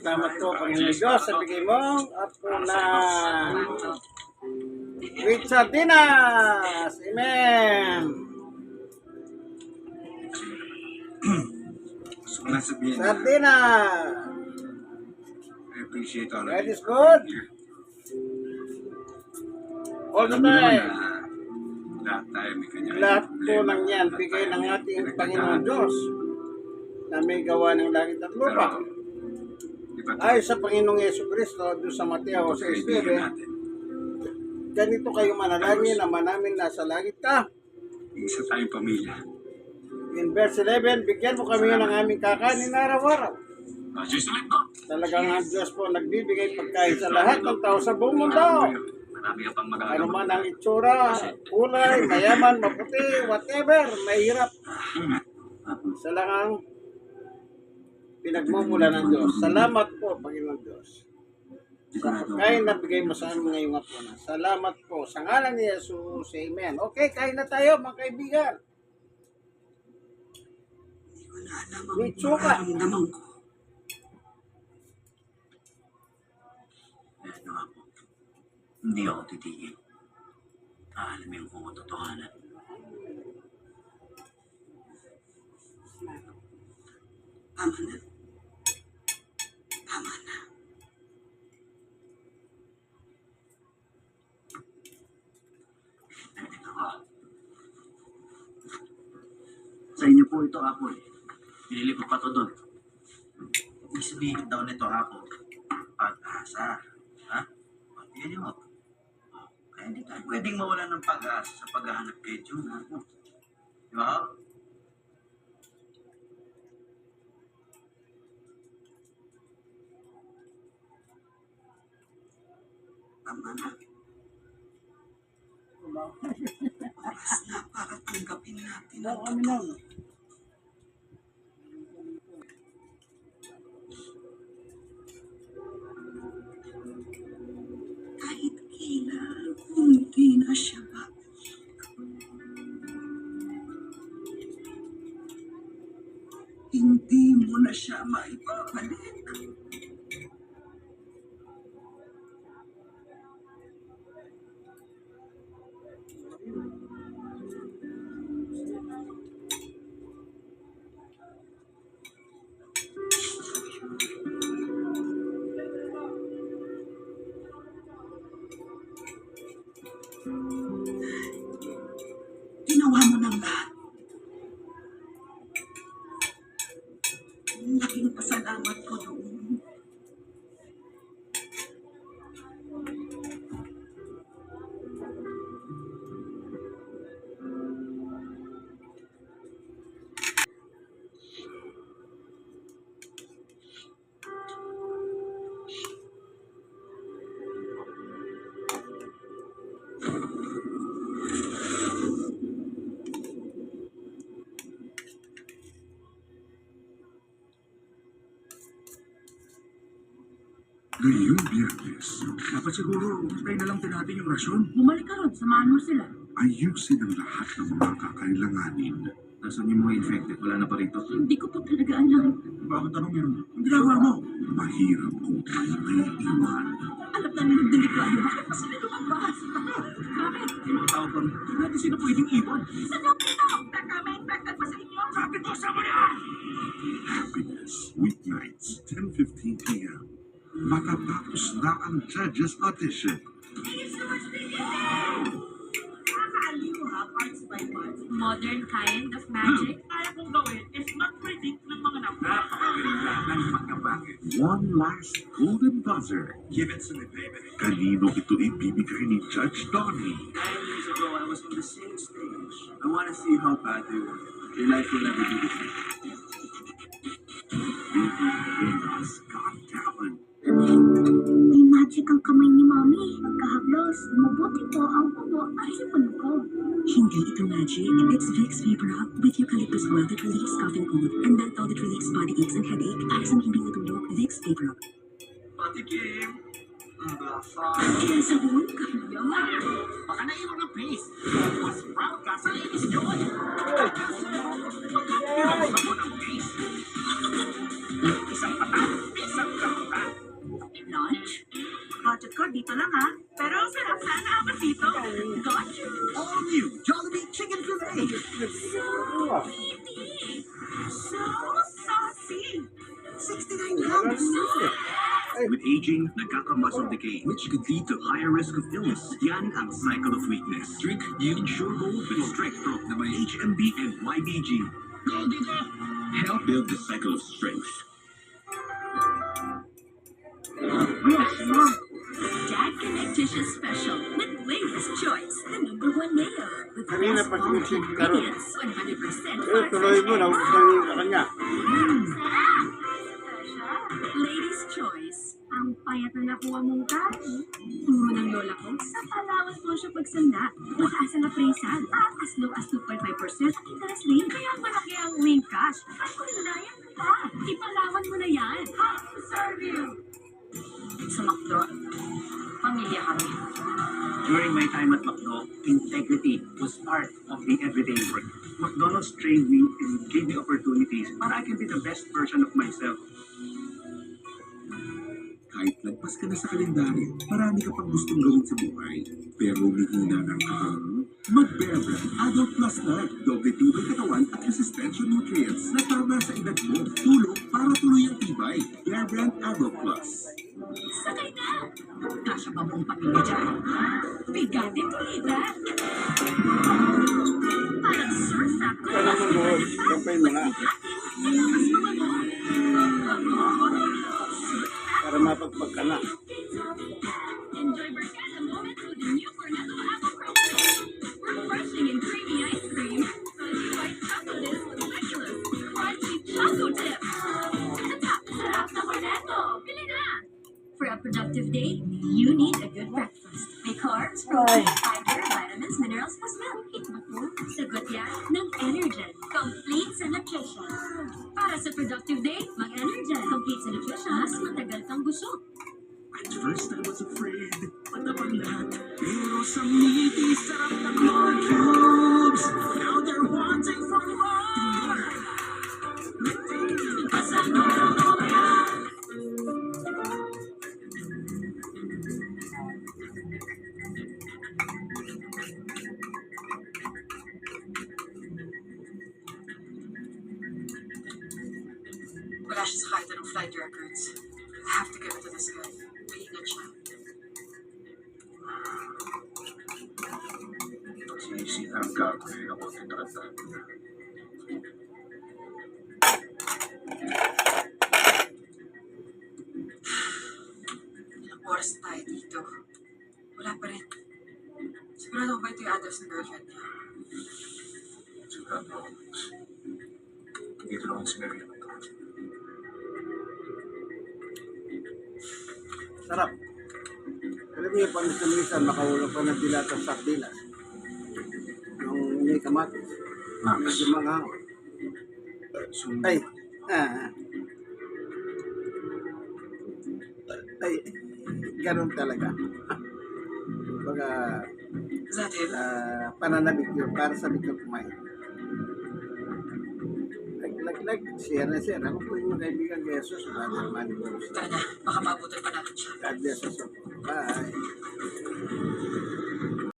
Salamat po, Panginoon Diyos, sa bigay mong apo na with sardinas. Amen. Gusto ko lang sabihin na Sardinas. I appreciate all of That you. is good. All the mo time. lahat tayo may kanya Lahat po ng yan, bigay ng ating Panginoon Diyos na may gawa ng langit at lupa. Ba Ay sa Panginoong Yeso Kristo, doon sa Mateo sa kaibigan 6, natin? ganito kayo manalangin na namin nasa langit ka. Isa tayong pamilya. In verse 11, bigyan mo kami ng aming kakanin araw-araw. Ah. Talagang ang Diyos po nagbibigay pagkain sa lahat ng tao sa buong mundo. Ano man ang itsura, kulay, mayaman, maputi, whatever, mahirap. Isa lang ang pinagmumula ng Diyos. Salamat po, Panginoon Diyos. Sa pagkain na bigay mo sa amin ngayong apo na. Salamat po. Sa ngalan ni Jesus, Amen. Okay, kain na tayo, mga kaibigan. May tsuka. Hindi ako titigil. Aalamin ko ang totohanan. Tama na. Sa inyo po ito, Apo. eh. Pinili ko pa to doon. Ibig sabihin daw nito, Apo, pag-asa. Ha? O, tingnan niyo. O, Kaya hindi tayo pwedeng mawala ng pag-asa sa paghahanap kay June. Di ba? Tama na. Oras na tanggapin natin ang totoo. kahit kailan hindi na siya babalik. Hindi mo na siya maibabalik. Dapat siguro tayo na lang din natin yung rasyon. Bumalik ka ron, samahan mo sila. Ayusin ang lahat ng mga kakailanganin. Nasaan yung mga infected? Wala na pa rito. Hindi ko pa talaga alam. Bakit anong meron? Ang ginagawa mo? Mahirap kung tayo may iwan. Alam namin ng delikado. Bakit pa sila lumabas? Bakit? Yung tao pa, hindi natin sila pwedeng iwan. Saan yung ito? Baka may infected pa sa inyo? Sabi ko sa mga! Happiness, weeknights, 10.15 p.m. Matatapos na ang judges audition. Nakakaaliw ha, parts by parts. modern kind of magic. Kaya kong gawin is mag-predict ng mga magkabangit. One last golden buzzer. Give it to me, baby. Kanino ito ibibigay ni Judge Donnie? Nine years ago, I was on the same stage. I want to see how bad they were. Your life will never be the same. Ang kamay ni Mami. Pagkahaplos, mabuti po ang ubo at sipon ko. Hindi ito magic. It's Vicks Vapor Rub with eucalyptus oil that relieves cough and cold and menthol that relieves body aches and headache para sa hindi matulog. Vicks Vapor Rub. Patikim! Ang lasa! Kaya sa buong kanya. Baka naiwan ng face! Mas proud ka sa linis yun! Pagkakilala mo ng face! Isang patak, ko dito lang ha. Pero sarap sana ako dito. Got you. All new Jollibee Chicken Fillet. Wow. So saucy. 69 grams. With aging, nagkaka-muscle decay, which could lead to higher risk of illness. Yan ang cycle of weakness. Drink Yun Sure Gold with Strength Pro na may HMB and YBG. Dito! Help build the cycle of strength. Dishes Special with Latest Choice, the number one mayo. With the Kanina pa ka ron. ingredients, 100% Eh, tuloy mo, sa kanya. Ladies' Choice. Ang payat na nakuha mong cash. Turo ng lola ko, Sa mo siya pagsanda. Mataas ang appraisal. At as low as 2.5% ang interest rate. Kaya malaki ang wing cash. At kung hinayang ka, ipalawan mo na yan. How to serve you? Sa McDo, pamilya kami. During my time at McDo, integrity was part of the everyday work. McDonald's trained me and gave me opportunities para I can be the best version of myself. Kahit lagpas ka na sa kalendaryo, marami ka pang gustong gawin sa buhay. Pero umihina ng kahang, mag-Bearbrand Adult Plus na. Doble tibay katawan at resistensya nutrients na tama sa edad mo. Tulong para tuloy ang tibay. Bearbrand Adult Plus. sakay na! Kasya ba buong pamilya dyan? Bigati tulida! Parang surf. Kaya naman buhol. Kampay mo na. Productive day, you need a good breakfast. May carbs, protein, fiber, vitamins, minerals, plus milk. Naku, sagot yan ng Energen. Complete sa nutrition. Para sa productive day, mag-Energen. Complete sa nutrition, mas matagal kang busog. At first I was afraid, patapang lahat. Pero sa ngiti, sarap ng Lord Cubes. Now records. I have to give it to this guy. Maingat siya. Sisi ang gagawin ako tinatag. Ilang oras na tayo dito. Wala pa rin. Sigurado ko ba ito yung address ng girlfriend niya? Sigurado ako. Dito lang si Mary Sarap. Alam niyo, paminsan-minsan makahulog pa ng dilata sa sardinas. Yung may kamatis. Medyo manghang. Ay. Ah. Ay. Ganun talaga. Baga, uh, pananabik yun para sa biglang kumain. Like, like, like, share na share. Ako po yung kaibigan kay Jesus, Brother Manny Rose. Tara baka maabutan pa natin siya. God bless us. Bye.